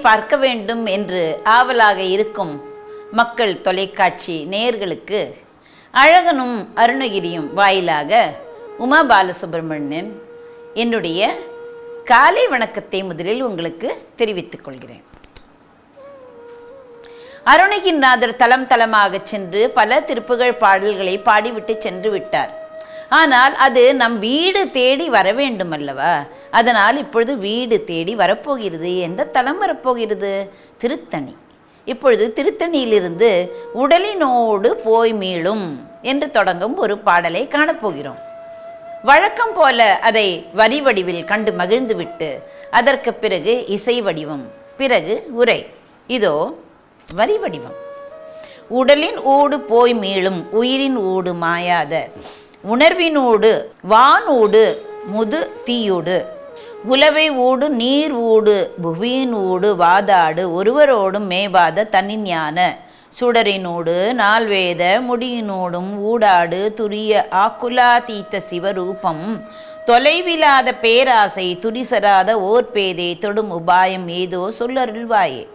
பார்க்க வேண்டும் என்று ஆவலாக இருக்கும் மக்கள் தொலைக்காட்சி நேயர்களுக்கு அழகனும் அருணகிரியும் வாயிலாக உமா பாலசுப்ரமணியன் என்னுடைய காலை வணக்கத்தை முதலில் உங்களுக்கு தெரிவித்துக் கொள்கிறேன். அருணகிரிநாதர் தலம் தலமாக சென்று பல திருப்புகழ் பாடல்களை பாடிவிட்டு சென்று விட்டார். ஆனால் அது நம் வீடு தேடி வர வேண்டும் அல்லவா அதனால் இப்பொழுது வீடு தேடி வரப்போகிறது. எந்த தலம் வரப்போகிறது? திருத்தணி. இப்பொழுது திருத்தணியிலிருந்து உடலினோடு போய் மீளும் என்று தொடங்கும் ஒரு பாடலை காணப்போகிறோம். வழக்கம் போல அதை வரி வடிவில் கண்டு மகிழ்ந்துவிட்டு அதற்கு பிறகு இசை வடிவம் பிறகு உரை. இதோ வரி வடிவம் உடலின் ஊடு போய் மீளும் உயிரின் ஊடு மாயாத. உணர்வினூடு வானூடு முது தீயோடு. உலவை ஊடு நீர் ஊடு புவியின் ஊடு வாதாடு ஒருவரோடும் மேவாத தனிஞான சுடரினூடு நால்வேத முடியினோடும் ஊடாடு துரிய ஆக்குலா தீத்த சிவரூபம். தொலைவிலாத பேராசை துரிசராத ஓர் பேதை தொடும் உபாயம் ஏதோ சொல்லருள்வாயே.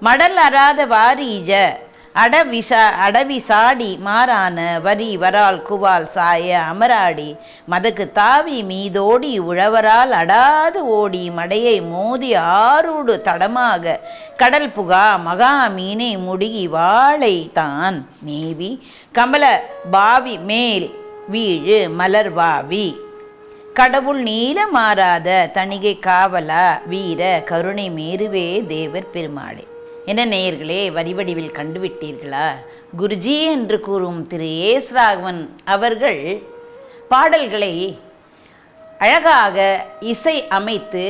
மடல் அறாத வாரீஜ அடவிசா அடவிசாடி மாறான வரி வரால் குவால் சாய அமராடி மதக்கு தாவி மீதோடி உழவரால் அடாது ஓடி மடையை மோதி ஆறுடு தடமாக கடல் புகா மகா மீனை முடுகி வாழை தான் மேவி கமல பாவி மேல் வீழு மலர்வாவி கடவுள் நீல மாறாத தணிகை காவலா வீர கருணை மேருவே தேவர் பெருமாளே. என்ன நேயர்களே வடிவடிவில் கண்டுவிட்டீர்களா? குருஜி என்று கூறும் திரு ஏஸ் ராகவன் அவர்கள் பாடல்களை அழகாக இசை அமைத்து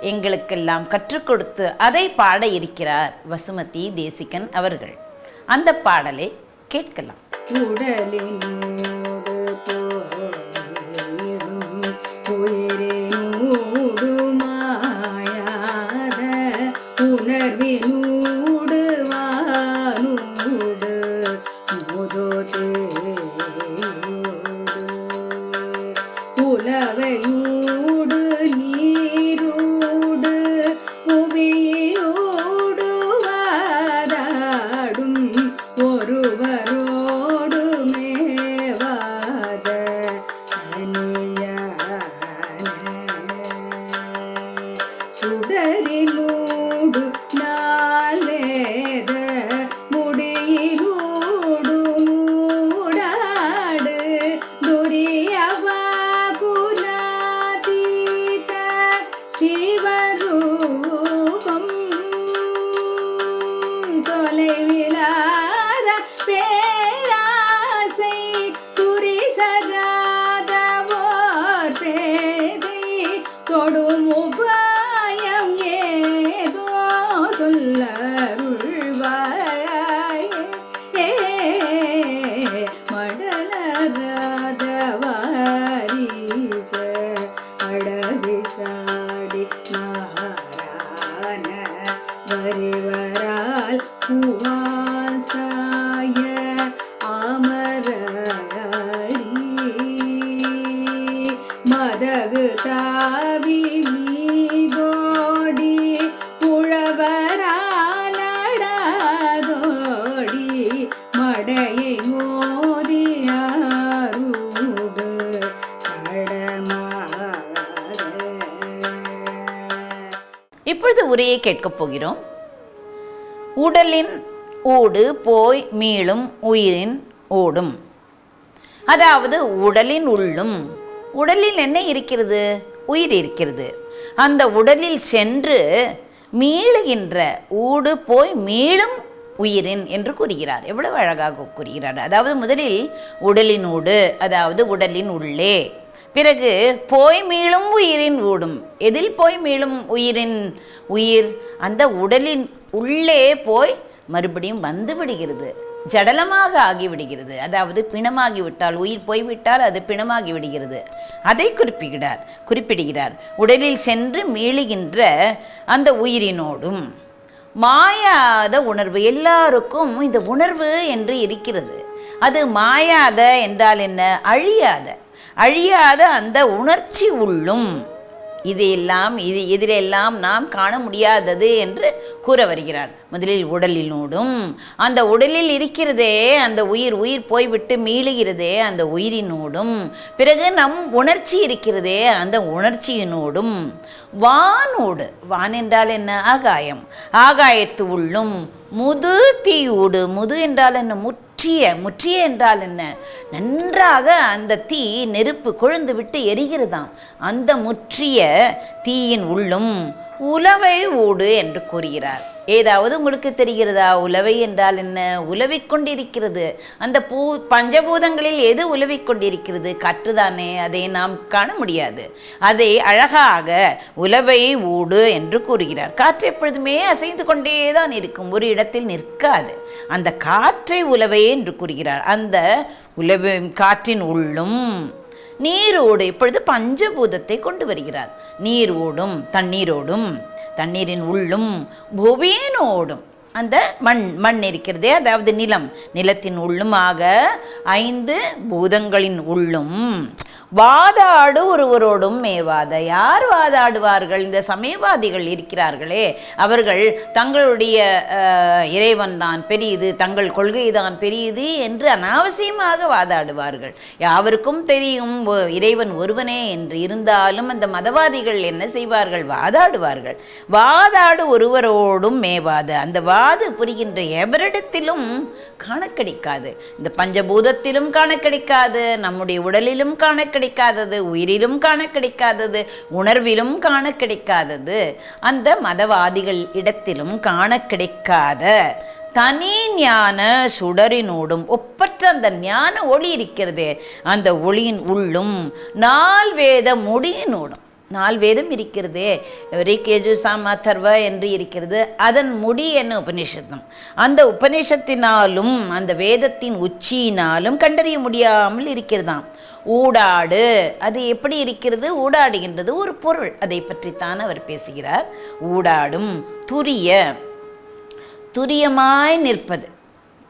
எங்களுக்கெல்லாம் கற்றுக் கொடுத்து அதை பாட இருக்கிறார் வசுமதி தேசிகன் அவர்கள். அந்த பாடலை கேட்கலாம். உடலின் உரையை கேட்கப் போகிறோம். உடலின் ஊடு போய் மீளும் உயிரின் ஓடும். அதாவது உடலின் உள்ளும். உடலில் என்ன இருக்கிறது? உயிர் இருக்கிறது. அந்த உடலில் சென்று மீளுகின்ற ஊடு போய் மீளும் உயிரின் என்று கூறுகிறார். எவ்வளவு அழகாக கூறுகிறார். அதாவது முதலில் உடலின் ஊடு அதாவது உடலின் உள்ளே. பிறகு போய் மீளும் உயிரின் ஊடும். எதில் போய் மீளும் உயிரின் உயிர்? அந்த உடலின் உள்ளே போய் மறுபடியும் வந்து விடுகிறது. ஜடலமாக ஆகிவிடுகிறது. அதாவது பிணமாகி விட்டால் உயிர் போய்விட்டால் அது பிணமாகி விடுகிறது. அதை குறிப்பிடுகிறார் குறிப்பிடுகிறார். உடலில் சென்று மீளுகின்ற அந்த உயிரினோடும் மாயாத உணர்வு எல்லாருக்கும் இந்த உணர்வு என்று இருக்கிறது. அது மாயாத என்றால் என்ன? அழியாத. அழியாத அந்த உணர்ச்சி உள்ளும் இது எல்லாம் இது எதிரெல்லாம் நாம் காண முடியாதது என்று கூற வருகிறார். முதலில் உடலினோடும் அந்த உடலில் இருக்கிறதே அந்த உயிர் உயிர் போய்விட்டு மீளுகிறதே அந்த உயிரினோடும் பிறகு நம் உணர்ச்சி இருக்கிறதே அந்த உணர்ச்சியினோடும் வானோடு வான் என்றால் என்ன? ஆகாயம். ஆகாயத்து உள்ளும் முது தீயோடு முது என்றால் என்ன? முற்றிய முற்றிய என்றால் என்ன? நன்றாக அந்த தீ நெருப்பு கொழுந்து விட்டு எரிகிறதாம். அந்த முற்றிய தீயின் உள்ளும் உலவை ஊடு என்று கூறுகிறார். ஏதாவது உங்களுக்கு தெரிகிறதா? உலவை என்றால் என்ன? உலவிக் கொண்டிருக்கிறது. அந்த பூ பஞ்சபூதங்களில் எது உலவிக் கொண்டிருக்கிறது? காற்றுதானே அதை நாம் காண முடியாது. அதை அழகாக உலவை ஊடு என்று கூறுகிறார். காற்று எப்பொழுதுமே அசைந்து கொண்டே தான் இருக்கும். ஒரு இடத்தில் நிற்காது. அந்த காற்றை உலவை என்று கூறுகிறார். அந்த உலவு காற்றின் உள்ளும் நீரோடு இப்பொழுது பஞ்சபூதத்தை கொண்டு வருகிறார். நீரோடும் தண்ணீரோடும் தண்ணீரின் உள்ளும் புவியினோடும். அந்த மண் மண் இருக்கிறதே அதாவது நிலம். நிலத்தின் உள்ளுமாக ஐந்து பூதங்களின் உள்ளும் வாதாடு ஒருவரோடும் மேவாத. யார் வாதாடுவார்கள்? இந்த சமயவாதிகள் இருக்கிறார்களே. அவர்கள் தங்களுடைய இறைவன் தான் பெரியது தங்கள் கொள்கை தான் பெரியது என்று அனாவசியமாக வாதாடுவார்கள். யாவருக்கும் தெரியும் இறைவன் ஒருவனே என்று இருந்தாலும் அந்த மதவாதிகள் என்ன செய்வார்கள்? வாதாடுவார்கள். வாதாடு ஒருவரோடும் மேவாது. அந்த வாது புரிகின்ற எவரிடத்திலும் காண கிடைக்காது இந்த பஞ்சபூதத்திலும் காண கிடைக்காது நம்முடைய உடலிலும் காண கிடைக்காதது உயிரிலும் காண கிடைக்காதது உணர்விலும் காண கிடைக்காதது அந்த மதவாதிகள் இடத்திலும் காண கிடைக்காத. தனி ஞான சுடரினோடும் ஒப்பற்ற அந்த ஞான ஒளி இருக்கிறதே அந்த ஒளியின் உள்ளும் நால்வேத முடியினோடும் நால் வேதம் இருக்கிறதே. ரிகேஜு சாம அத்தர்வ என்று இருக்கிறது. அதன் முடி என்ன உபநிஷத்தம்? அந்த உபநிஷத்தினாலும் அந்த வேதத்தின் உச்சியினாலும் கண்டறிய முடியாமல் இருக்கிறதாம். ஊடாடு. அது எப்படி இருக்கிறது? ஊடாடுகின்றது ஒரு பொருள். அதை பற்றித்தான் அவர் பேசுகிறார். ஊடாடும். துரிய. துரியமாய் நிற்பது.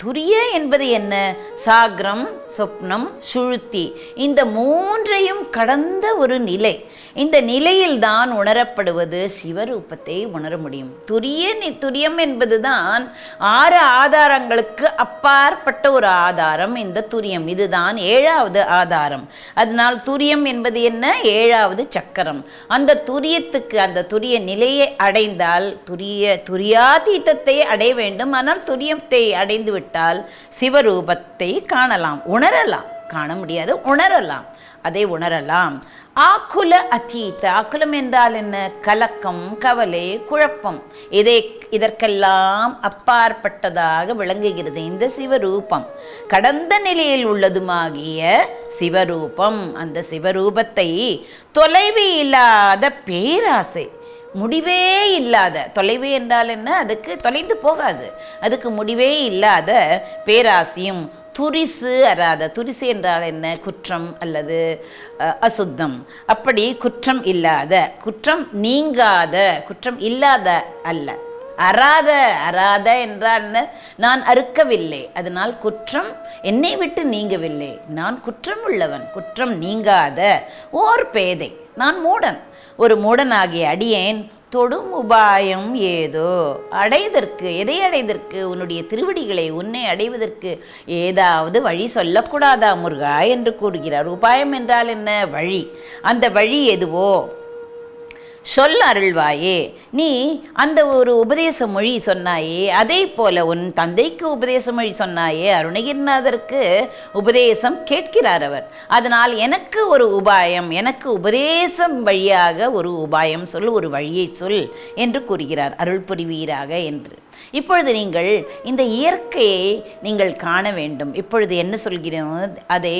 துரிய என்பது என்ன? சாகரம் சொப்னம் சுழுத்தி. இந்த மூன்றையும் கடந்த ஒரு நிலை. இந்த நிலையில்தான் உணரப்படுவது சிவரூபத்தை உணர முடியும். துரிய நி- துரியம் என்பதுதான் ஆறு ஆதாரங்களுக்கு அப்பாற்பட்ட ஒரு ஆதாரம். இந்த துரியம் இதுதான் ஏழாவது ஆதாரம். அதனால் துரியம் என்பது என்ன? ஏழாவது சக்கரம். அந்த துரியத்துக்கு அந்த துரிய நிலையை அடைந்தால் துரிய துரியாதீதத்தை அடைய வேண்டும். ஆனால் துரியத்தை அடைந்து விட்டால் சிவரூபத்தை காணலாம். உணரலாம். காண முடியாது உணரலாம். அதை உணரலாம். ஆக்குல அத்தீத்த ஆக்குலம் என்றால் என்ன? கலக்கம் கவலை குழப்பம். இதை இதற்கெல்லாம் அப்பாற்பட்டதாக விளங்குகிறது இந்த சிவரூபம். கடந்த நிலையில் உள்ளதுமாகிய சிவரூபம். அந்த சிவரூபத்தை தொலைவு இல்லாத பேராசை. முடிவே இல்லாத தொலைவு என்றால் என்ன? அதுக்கு தொலைந்து போகாது. அதுக்கு முடிவே இல்லாத பேராசியும் துரிசு அறாத துரிசு என்றால் என்ன? குற்றம் அல்லது அஹ், அசுத்தம். அப்படி குற்றம் இல்லாத குற்றம் நீங்காத குற்றம் இல்லாத அல்ல. அறாத அறாத என்றால் என்ன? நான் அறுக்கவில்லை. அதனால் குற்றம் என்னை விட்டு நீங்கவில்லை. நான் குற்றம் உள்ளவன் குற்றம் நீங்காத ஓர் பேதை. நான் மூடன். ஒரு மூடனாகிய அடியேன் தொடும் உபாயம் ஏதோ? அடைதற்கு எதை அடைதற்கு? உன்னுடைய திருவடிகளை உன்னை அடைவதற்கு ஏதாவது வழி சொல்லக்கூடாதா முருகா? என்று கூறுகிறார். உபாயம் என்றால் என்ன? வழி. அந்த வழி எதுவோ? சொல் அருள்வாயே. நீ அந்த ஒரு உபதேச மொழி சொன்னாயே அதே போல உன் தந்தைக்கு உபதேச மொழி சொன்னாயே அருணகிரிநாதருக்கு உபதேசம் கேட்கிறார் அவர். அதனால் எனக்கு ஒரு உபாயம் எனக்கு உபதேசம் வழியாக ஒரு உபாயம் சொல் ஒரு வழியை சொல் என்று கூறுகிறார் அருள் புரிவீராக என்று. இப்பொழுது நீங்கள் இந்த இயற்கையை நீங்கள் காண வேண்டும். இப்பொழுது என்ன சொல்கிறோம் அதை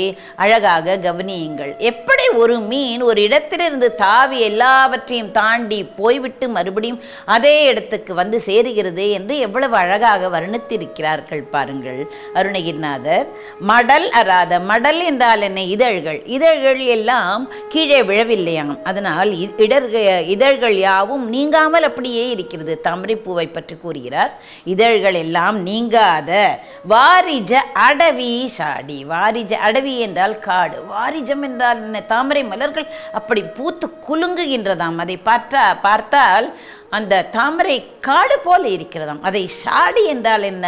அழகாக கவனியுங்கள். எப்படி ஒரு மீன் ஒரு இடத்திலிருந்து தாவி எல்லாவற்றையும் தாண்டி போய்விட்டு மறுபடியும் அதே இடத்துக்கு வந்து சேருகிறது என்று எவ்வளவு அழகாக வர்ணித்திருக்கிறார்கள் பாருங்கள். அருணகிரிநாதர் மடல் அராத மடல் என்றால் என்ன? இதழ்கள். இதழ்கள் எல்லாம் கீழே விழவில்லையாம். அதனால் இடர்கள் இதழ்கள் யாவும் நீங்காமல் அப்படியே இருக்கிறது. தாமரைப்பூவை பற்றி கூறுகிறார். இதழ்கள் எல்லாம் நீங்காத வாரிஜ அடவி சாடி. வாரிஜ அடவி என்றால் காடு. வாரிஜம் என்றால் என்ன? தாமரை மலர்கள் அப்படி பூத்து குலுங்குகின்றதாம். அதை பார்த்தா பார்த்தால் அந்த தாமரை காடு போல இருக்கிறதாம். அதை சாடி என்றால் என்ன?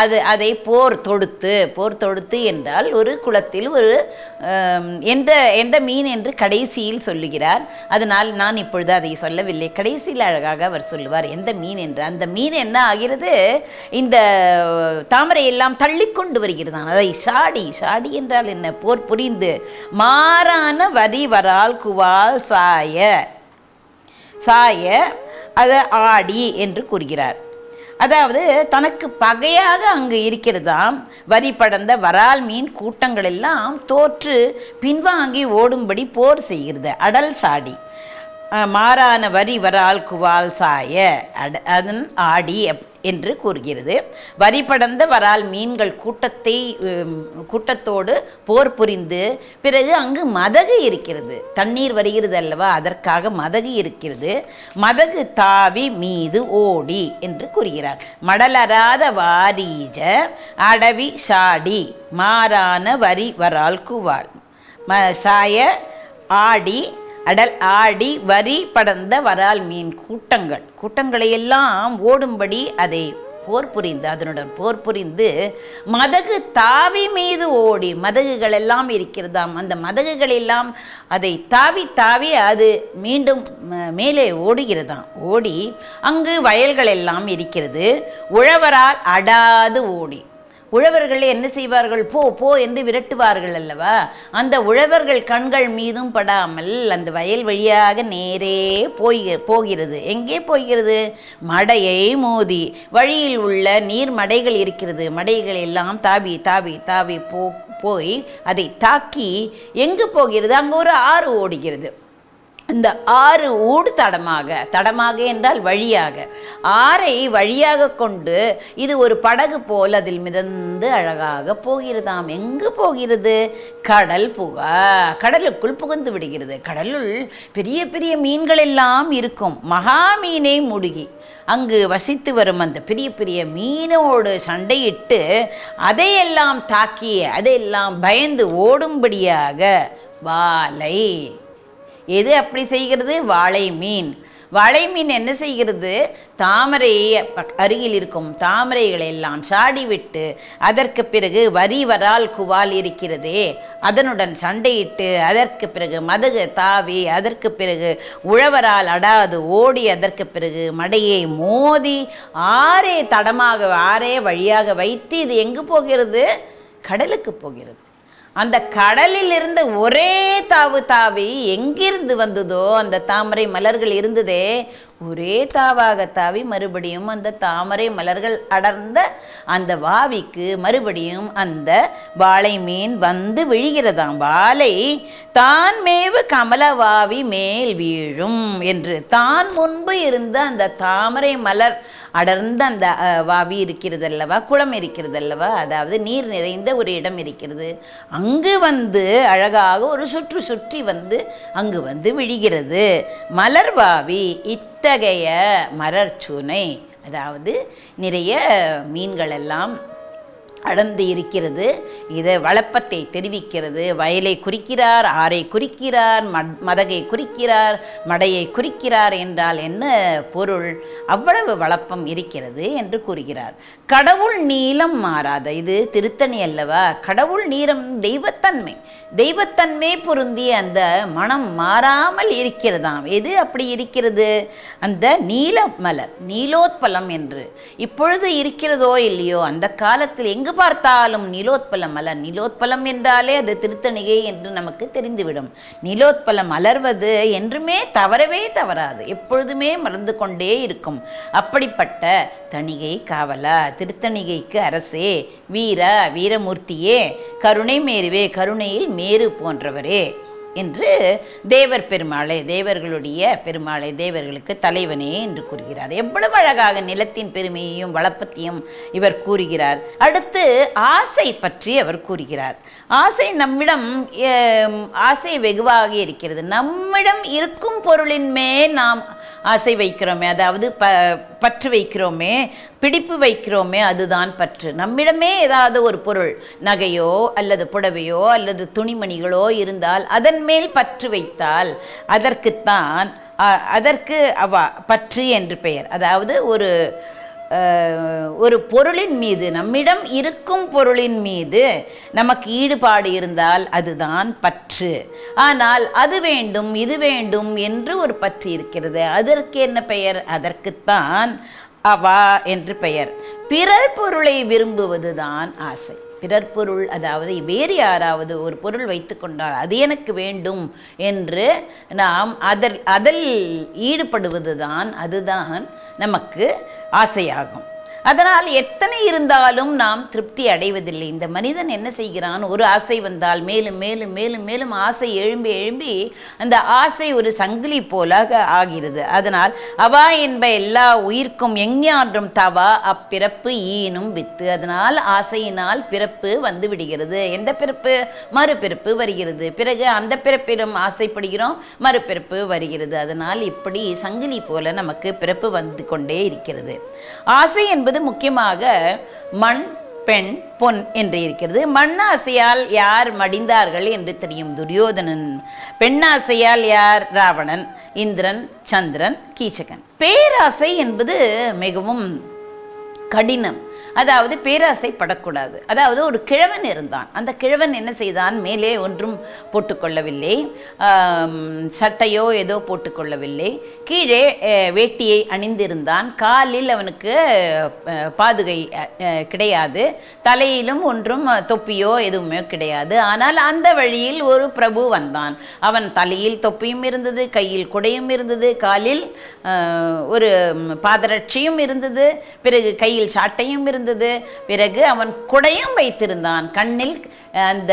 அது அதை போர் தொடுத்து போர் தொடுத்து என்றால் ஒரு குளத்தில் ஒரு எந்த எந்த மீன் என்று கடைசியில் சொல்லுகிறார். அதனால் நான் இப்பொழுது அதை சொல்லவில்லை. கடைசியில் அழகாக அவர் சொல்லுவார் எந்த மீன் என்று? அந்த மீன் என்ன ஆகிறது? இந்த தாமரை எல்லாம் தள்ளிக்கொண்டு வருகிறதான் அதை சாடி சாடி என்றால் என்ன? போர் புரிந்து மாறான வரி வரால் குவால் சாய சாய அதை ஆடி என்று கூறுகிறார். அதாவது தனக்கு பகையாக அங்கு இருக்கிறதாம் வரி படர்ந்த வரால் மீன் கூட்டங்கள் எல்லாம் தோற்று பின்வாங்கி ஓடும்படி போர் செய்கிறது. அடல் சாடி. மாறான வரி வரால் குவால் சாய. அட அதன் ஆடி என்று கூறுகிறது. வரி படர்ந்த வரால் மீன்கள் கூட்டத்தை கூட்டத்தோடு போர் புரிந்து பிறகு அங்கு மதகு இருக்கிறது. தண்ணீர் வருகிறது அல்லவா? அதற்காக மதகு இருக்கிறது. மதகு தாவி மீது ஓடி என்று கூறுகிறார். மடலராத வாரீஜ அடவி சாடி மாறான வரி வரால் குவால் ம சாய ஆடி அடல் ஆடி வரி படர்ந்த வரால் மீன் கூட்டங்கள். கூட்டங்களை எல்லாம் ஓடும்படி அதை போர் புரிந்து அதனுடன் போர் புரிந்து மதகு தாவி மீது ஓடி மதகுகள் எல்லாம் இருக்கிறதாம். அந்த மதகுகள் எல்லாம் அதை தாவி தாவி அது மீண்டும் மேலே ஓடுகிறதாம். ஓடி அங்கு வயல்கள் எல்லாம் இருக்கிறது. உழவரால் அடாது ஓடி. உழவர்கள் என்ன செய்வார்கள்? போ போ என்று விரட்டுவார்கள் அல்லவா? அந்த உழவர்கள் கண்கள் மீதும் படாமல் அந்த வயல் வழியாக நேரே போய் போகிறது. எங்கே போகிறது? மடையை மோதி. வழியில் உள்ள நீர் மடைகள் இருக்கிறது. மடைகள் எல்லாம் தாவி தாவி தாவி போ போய் அதை தாக்கி எங்கு போகிறது? அங்கே ஒரு ஆறு ஓடுகிறது. இந்த ஆறு ஊடு தடமாக தடமாக என்றால் வழியாக. ஆறை வழியாக கொண்டு இது ஒரு படகு போல் அதில் மிதந்து அழகாக போகிறதாம். எங்கு போகிறது? கடல் புகா கடலுக்குள் புகுந்து விடுகிறது. கடலுள் பெரிய பெரிய மீன்கள் எல்லாம் இருக்கும். மகா மீனை முடுகி. அங்கு வசித்து வரும் அந்த பெரிய பெரிய மீனோடு சண்டையிட்டு அதையெல்லாம் தாக்கி அதையெல்லாம் பயந்து ஓடும்படியாக வாலை எது அப்படி செய்கிறது? வாழை மீன். வாழை மீன் என்ன செய்கிறது? தாமரை அருகில் இருக்கும் தாமரைகளை எல்லாம் சாடிவிட்டு அதற்கு பிறகு வரி வரால் குவால் இருக்கிறதே அதனுடன் சண்டையிட்டு அதற்கு பிறகு மதகு தாவி அதற்கு பிறகு உழவரால் அடாது ஓடி அதற்கு பிறகு மடையை மோதி ஆறே தடமாக ஆறே வழியாக வைத்து இது எங்கு போகிறது? கடலுக்கு போகிறது. அந்த கடலில் இருந்த ஒரே தாவு தாவி எங்கிருந்து வந்ததோ அந்த தாமரை மலர்கள் இருந்ததே ஒரே தாவாக தாவி மறுபடியும் அந்த தாமரை மலர்கள் அடர்ந்த அந்த வாவிக்கு மறுபடியும் அந்த வாழை மீன் வந்து விழுகிறதாம். வாழை தான் மேவு கமலவாவி மேல் வீழும் என்று தான் முன்பு இருந்த அந்த தாமரை மலர் அடர்ந்த அந்த வாவி இருக்கிறது அல்லவா குளம் இருக்கிறது அல்லவா அதாவது நீர் நிறைந்த ஒரு இடம் இருக்கிறது. அங்கு வந்து அழகாக ஒரு சுற்று சுற்றி வந்து அங்கு வந்து விழுகிறது. மலர்வாவி இத்தகைய மலர்ச்சுனை அதாவது நிறைய மீன்கள் எல்லாம் அடர்ந்து இருக்கிறது. இது வளப்பத்தை தெரிவிக்கிறது. வயலை குறிக்கிறார் ஆரை குறிக்கிறார் மதகை குறிக்கிறார் மடையை குறிக்கிறார் என்றால் என்ன பொருள்? அவ்வளவு வளப்பம் இருக்கிறது என்று கூறுகிறார். கடவுள் நீளம் மாறாத. இது திருத்தணி அல்லவா? கடவுள் நீளம் தெய்வத்தன்மை. தெய்வத்தன்மை பொருந்திய அந்த மனம் மாறாமல் இருக்கிறதாம். எது அப்படி இருக்கிறது? அந்த நீல மலர் நீலோத்பலம் என்று. இப்பொழுது இருக்கிறதோ இல்லையோ? அந்த காலத்தில் எங்கு பார்த்தாலும் நீலோத்பல மலர். நீலோத்பலம் என்றாலே அது திருத்தணிகை என்று நமக்கு தெரிந்துவிடும். நீலோத்பலம் மலர்வது என்றுமே தவறவே தவறாது. எப்பொழுதுமே மறந்து கொண்டே இருக்கும். அப்படிப்பட்ட தணிகை காவலா திருத்தணிகைக்கு அரசே வீர வீரமூர்த்தியே கருணை மேருவே கருணையில் மேரு போன்றவரே என்று தேவர் பெருமாளே தேவர்களுடைய பெருமாளே தேவர்களுக்கு தலைவனே என்று கூறுகிறார். எவ்வளவு அழகாக நிலத்தின் பெருமையையும் வளப்பத்தையும் இவர் கூறுகிறார். அடுத்து ஆசை பற்றி அவர் கூறுகிறார். ஆசை நம்மிடம் ஆசை வெகுவாக இருக்கிறது. நம்மிடம் இருக்கும் பொருளின் மேல் நாம் ஆசை வைக்கிறோமே அதாவது ப பற்று வைக்கிறோமே பிடிப்பு வைக்கிறோமே அதுதான் பற்று. நம்மிடமே ஏதாவது ஒரு பொருள் நகையோ அல்லது புடவையோ அல்லது துணிமணிகளோ இருந்தால் அதன் மேல் பற்று வைத்தால் அதற்குத்தான் அதற்கு அவ பற்று என்று பெயர். அதாவது ஒரு ஒரு பொருளின் மீது நம்மிடம் இருக்கும் பொருளின் மீது நமக்கு ஈடுபாடு இருந்தால் அதுதான் பற்று. ஆனால் அது வேண்டும் இது வேண்டும் என்று ஒரு பற்று இருக்கிறது. அதற்கு என்ன பெயர்? அதற்குத்தான் அவா என்று பெயர். பிறர் பொருளை விரும்புவதுதான் ஆசை. பிறர் பொருள் அதாவது வேறு யாராவது ஒரு பொருள் வைத்து கொண்டால் அது எனக்கு வேண்டும் என்று நாம் அதில் அதில் ஈடுபடுவதுதான் அதுதான் நமக்கு ஆசையாகும். அதனால் எத்தனை இருந்தாலும் நாம் திருப்தி அடைவதில்லை. இந்த மனிதன் என்ன செய்கிறான்? ஒரு ஆசை வந்தால் மேலும் மேலும் மேலும் மேலும் ஆசை எழும்பி எழும்பி அந்த ஆசை ஒரு சங்கிலி போலாக ஆகிறது. அதனால் அவா என்ப எல்லா உயிர்க்கும் எஞ்ஞான்றும் தவா அப்பிறப்பு ஈனும் வித்து. அதனால் ஆசையினால் பிறப்பு வந்து விடுகிறது. எந்த பிறப்பு? மறுபிறப்பு வருகிறது. பிறகு அந்த பிறப்பிலும் ஆசைப்படுகிறோம் மறுபிறப்பு வருகிறது. அதனால் இப்படி சங்கிலி போல நமக்கு பிறப்பு வந்து கொண்டே இருக்கிறது. ஆசை என்பது முக்கியமாக மண் பெண் பொன் என்று இருக்கிறது. மண்ணாசையால் யார் மடிந்தார்கள் என்று தெரியும் துரியோதனன். பெண்ணாசையால் யார் ராவணன் இந்திரன் சந்திரன் கீச்சகன். பேராசை என்பது மிகவும் கடினம். அதாவது பேராசைப்படக்கூடாது. அதாவது ஒரு கிழவன் இருந்தான். அந்த கிழவன் என்ன செய்தான்? மேலே ஒன்றும் போட்டுக்கொள்ளவில்லை. சட்டையோ ஏதோ போட்டுக்கொள்ளவில்லை. கீழே வேட்டியை அணிந்திருந்தான். காலில் அவனுக்கு பாதுகை கிடையாது. தலையிலும் ஒன்றும் தொப்பியோ எதுவுமே கிடையாது. ஆனால் அந்த வழியில் ஒரு பிரபு வந்தான். அவன் தலையில் தொப்பியும் இருந்தது கையில் குடையும் இருந்தது. காலில் ஒரு பாதரட்சியும் இருந்தது பிறகு கையில் சாட்டையும் இருந்தது பிறகு அவன் குடையும் வைத்திருந்தான். கண்ணில் அந்த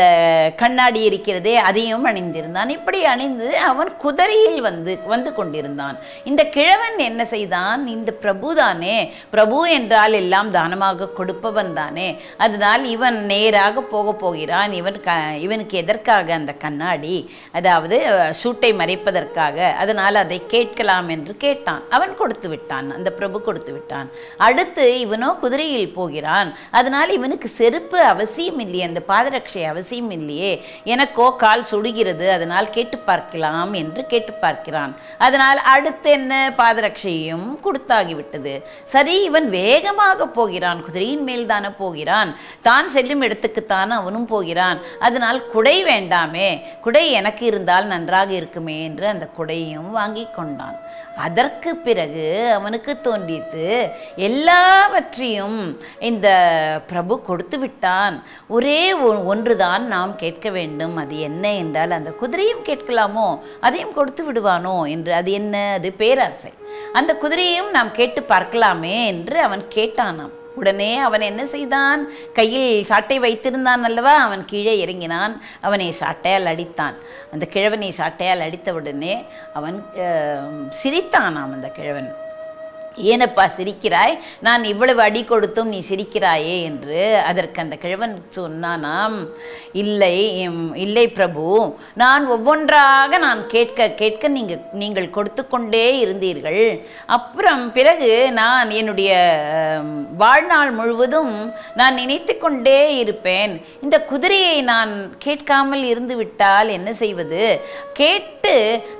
கண்ணாடி இருக்கிறதே அதையும் அணிந்திருந்தான். இப்படி அணிந்து அவன் குதிரையில் வந்து வந்து கொண்டிருந்தான். இந்த கிழவன் என்ன செய்தான்? இந்த பிரபு தானே பிரபு என்றால் எல்லாம் தானமாக கொடுப்பவன் தானே. அதனால் இவன் நேராக போக போகிறான். இவன் க இவனுக்கு எதற்காக அந்த கண்ணாடி? அதாவது சூட்டை மறைப்பதற்காக. அதனால் அதை கேட்கலாம் என்று கேட்டான். அவன் கொடுத்து விட்டான். அந்த பிரபு கொடுத்து விட்டான். அடுத்து இவனோ குதிரையில் போகிறான். அதனால் இவனுக்கு செருப்பு அவசியம் இல்லை. அந்த பாதரட்சை அவசியம் இல்லையே. எனக்கோ கால் சுடுகிறது அதனால் கேட்டு பார்க்கலாம் என்று கேட்டு பார்க்கிறான். அதனால் அடுத்து என்ன? பாதரட்சையும் கொடுத்தாகிவிட்டது. சரி இவன் வேகமாக போகிறான் குதிரையின் மேல் தானே போகிறான். தான் செல்லும் இடத்துக்குத்தான் அவனும் போகிறான். அதனால் குடை வேண்டாமே. குடை எனக்கு இருந்தால் நன்றாக இருக்குமே என்று அந்த குடையும் வாங்கி கொண்டான். அதற்கு பிறகு அவனுக்கு தோன்றியது எல்லாவற்றையும் இந்த பிரபு கொடுத்து விட்டான் ஒரே ஒன் ஒன்றுதான் நாம் கேட்க வேண்டும். அது என்ன என்றால் அந்த குதிரையும் கேட்கலாமோ? அதையும் கொடுத்து விடுவானோ? என்று அது என்ன? அது பேராசை. அந்த குதிரையையும் நாம் கேட்டு பார்க்கலாமே என்று அவன் கேட்டானாம். உடனே அவன் என்ன செய்தான்? கையில் சாட்டை வைத்திருந்தான் அல்லவா? அவன் கீழே இறங்கினான். அவனை சாட்டையால் அடித்தான். அந்த கிழவனை சாட்டையால் அடித்த உடனே அவன் சிரித்தானாம் அந்த கிழவன். ஏனப்பா சிரிக்கிறாய்? நான் இவ்வளவு அடி கொடுத்தும் நீ சிரிக்கிறாயே என்று அதற்கு அந்த கிழவன் சொன்னானாம். இல்லை இல்லை பிரபு நான் ஒவ்வொன்றாக நான் கேட்க கேட்க நீங்கள் நீங்கள் கொடுத்து கொண்டே இருந்தீர்கள். அப்புறம் பிறகு நான் என்னுடைய வாழ்நாள் முழுவதும் நான் நினைத்து கொண்டே இருப்பேன். இந்த குதிரையை நான் கேட்காமல் இருந்து விட்டால் என்ன செய்வது? கேட்டு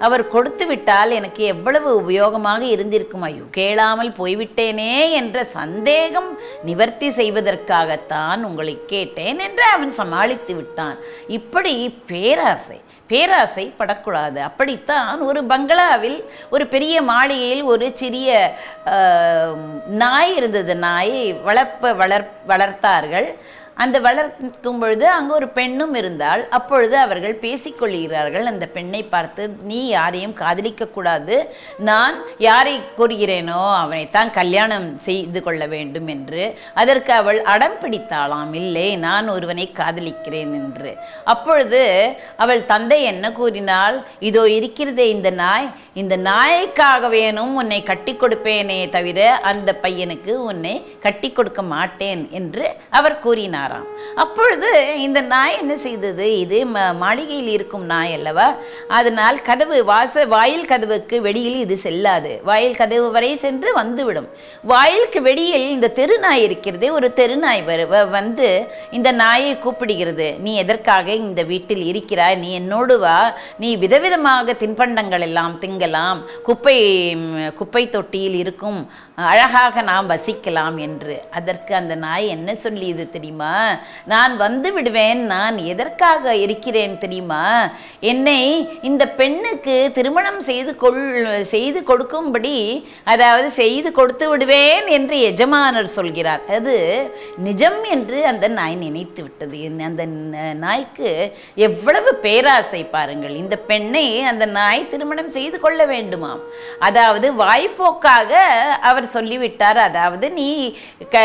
அவர் கொடுத்து விட்டால் எனக்கு எவ்வளவு உபயோகமாக இருந்திருக்கும் ஐயோ கேளாமல் போய்விட்டேனே என்ற சந்தேகம் நிவர்த்தி செய்வதற்காகத்தான் உங்களை கேட்டேன் என்று அவன் சமாளித்து விட்டான். இப்படி பேராசை பேராசை படக்கூடாது. அப்படித்தான் ஒரு பங்களாவில் ஒரு பெரிய மாளிகையில் ஒரு சிறிய நாய் இருந்தது. நாயை வளர்ப்ப வளர் வளர்த்தார்கள். அந்த வளர்க்கும் பொழுது அங்கே ஒரு பெண்ணும் இருந்தால் அப்பொழுது அவர்கள் பேசிக்கொள்கிறார்கள் அந்த பெண்ணை பார்த்து நீ யாரையும் காதலிக்க கூடாது. நான் யாரை கூறுகிறேனோ அவனைத்தான் கல்யாணம் செய்து கொள்ள வேண்டும் என்று. அதற்கு அவள் அடம் பிடித்தாளாம். இல்லை நான் ஒருவனை காதலிக்கிறேன் என்று. அப்பொழுது அவள் தந்தை என்ன கூறினால் இதோ இருக்கிறதே இந்த நாய். இந்த நாய்க்காக வேணும் உன்னை கட்டி கொடுப்பேனே தவிர அந்த பையனுக்கு உன்னை கட்டி கொடுக்க மாட்டேன் என்று அவர் கூறினார். கூறினாராம் அப்பொழுது இந்த நாய் என்ன செய்தது? இது ம மாளிகையில் இருக்கும் நாய் அல்லவா? அதனால் கதவு வாச வாயில் கதவுக்கு வெளியில் இது செல்லாது. வாயில் கதவு வரை சென்று வந்துவிடும். வாயிலுக்கு வெளியில் இந்த தெருநாய் இருக்கிறதே ஒரு தெருநாய் வரு வந்து இந்த நாயை கூப்பிடுகிறது. நீ எதற்காக இந்த வீட்டில் இருக்கிறாய்? நீ என்னோடு வா. நீ விதவிதமாக தின்பண்டங்கள் எல்லாம் திங்கலாம். குப்பை குப்பை தொட்டியில் இருக்கும் அழகாக நாம் வசிக்கலாம் என்று. அதற்கு அந்த நாய் என்ன சொல்லியது தெரியுமா? நான் வந்து விடுவேன் நான் எதற்காக இருக்கிறேன் தெரியுமா? என்னை இந்த பெண்ணுக்கு திருமணம் செய்து கொள் செய்து கொடுக்கும்படி அதாவது செய்து கொடுத்து விடுவேன் என்று எஜமானர் சொல்கிறார். அது நிஜம் என்று அந்த நாய் நினைத்து விட்டது. அந்த ந- நாய்க்கு எவ்வளவு பேராசை பாருங்கள். இந்த பெண்ணை அந்த நாய் திருமணம் செய்து கொள்ள வேண்டுமாம். அதாவது வாய்ப்போக்காக அவர் சொல்லிவிட்டார். அதாவது நீ க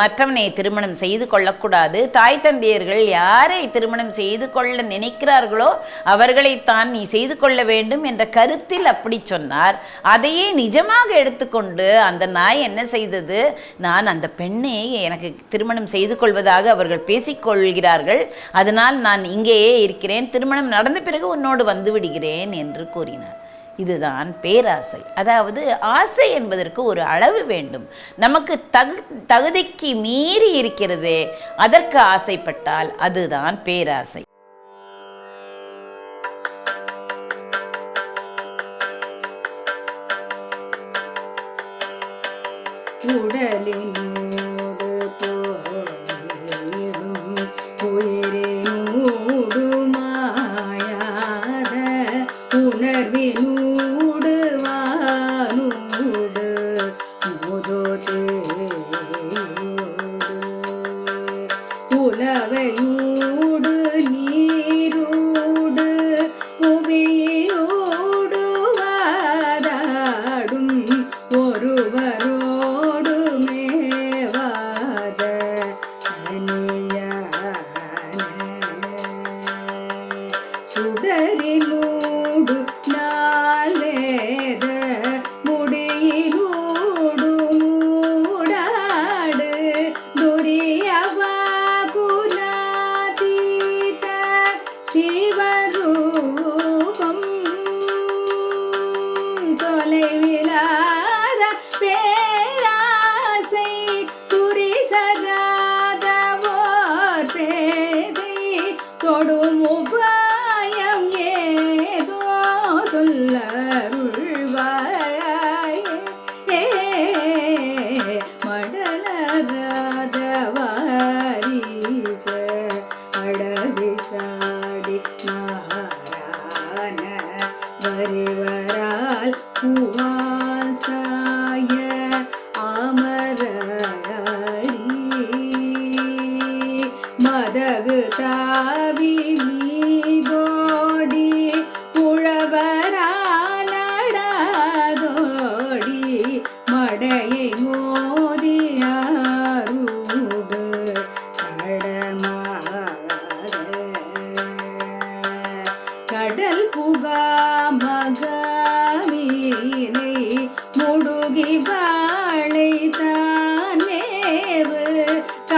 மற்றவனை திருமணம் செய்து கொள்ளக்கூடாது. தாய் தந்தையர்கள் யாரை திருமணம் செய்து கொள்ள நினைக்கிறார்களோ அவர்களைத்தான் நீ செய்து கொள்ள வேண்டும் என்ற கருத்தில் அப்படி சொன்னார். அதையே நிஜமாக எடுத்துக்கொண்டு அந்த நாய் என்ன செய்தது? நான் அந்த பெண்ணை எனக்கு திருமணம் செய்து கொள்வதாக அவர்கள் பேசிக்கொள்கிறார்கள். அதனால் நான் இங்கேயே இருக்கிறேன். திருமணம் நடந்த பிறகு உன்னோடு வந்து விடுகிறேன் என்று கூறினார். இதுதான் பேராசை. அதாவது ஆசை என்பதற்கு ஒரு அளவு வேண்டும். நமக்கு தகு தகுதிக்கு மீறி இருக்கிறதே அதற்கு ஆசைப்பட்டால் அதுதான் பேராசை. உடலின்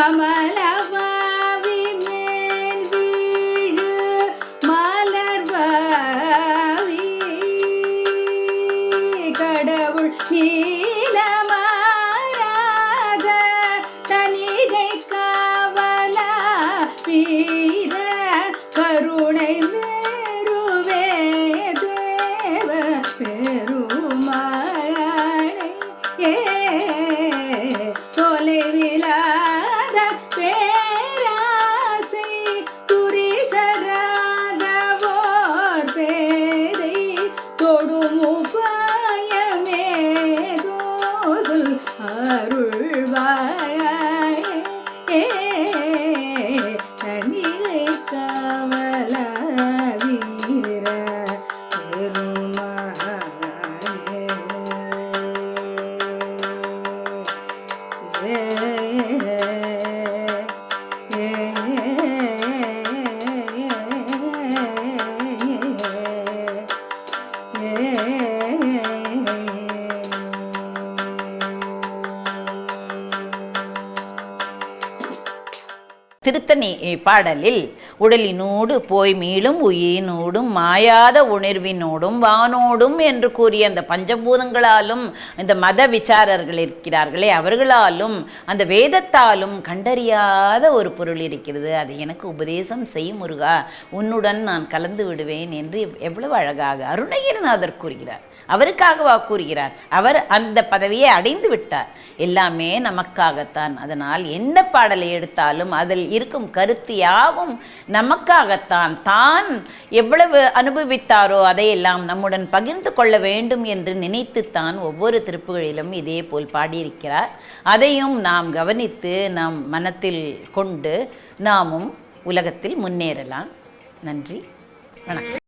கமலவாவி திருத்தணி பாடலில் உடலினோடு போய் மீளும் உயிரினோடும் மாயாத உணர்வினோடும் வானோடும் என்று கூறிய அந்த பஞ்சபூதங்களாலும் இந்த மத விசாரர்கள் இருக்கிறார்களே அவர்களாலும் அந்த வேதத்தாலும் கண்டறியாத ஒரு பொருள் இருக்கிறது. அதை எனக்கு உபதேசம் செய் முருகா உன்னுடன் நான் கலந்து விடுவேன் என்று எவ்வளவு அழகாக அருணகிரிநாதர் கூறுகிறார். அவருக்காகவா கூறுகிறார்? அவர் அந்த பதவியை அடைந்து விட்டார். எல்லாமே நமக்காகத்தான். அதனால் எந்த பாடலை எடுத்தாலும் அதில் இருக்கும் கருத்து யாவும் நமக்காகத்தான் தான் எவ்வளவு அனுபவித்தாரோ அதையெல்லாம் நம்முடன் பகிர்ந்து கொள்ள வேண்டும் என்று நினைத்துத்தான் ஒவ்வொரு திருப்புகளிலும் இதே போல் பாடியிருக்கிறார். அதையும் நாம் கவனித்து நாம் மனத்தில் கொண்டு நாமும் உலகத்தில் முன்னேறலாம். நன்றி. வணக்கம்.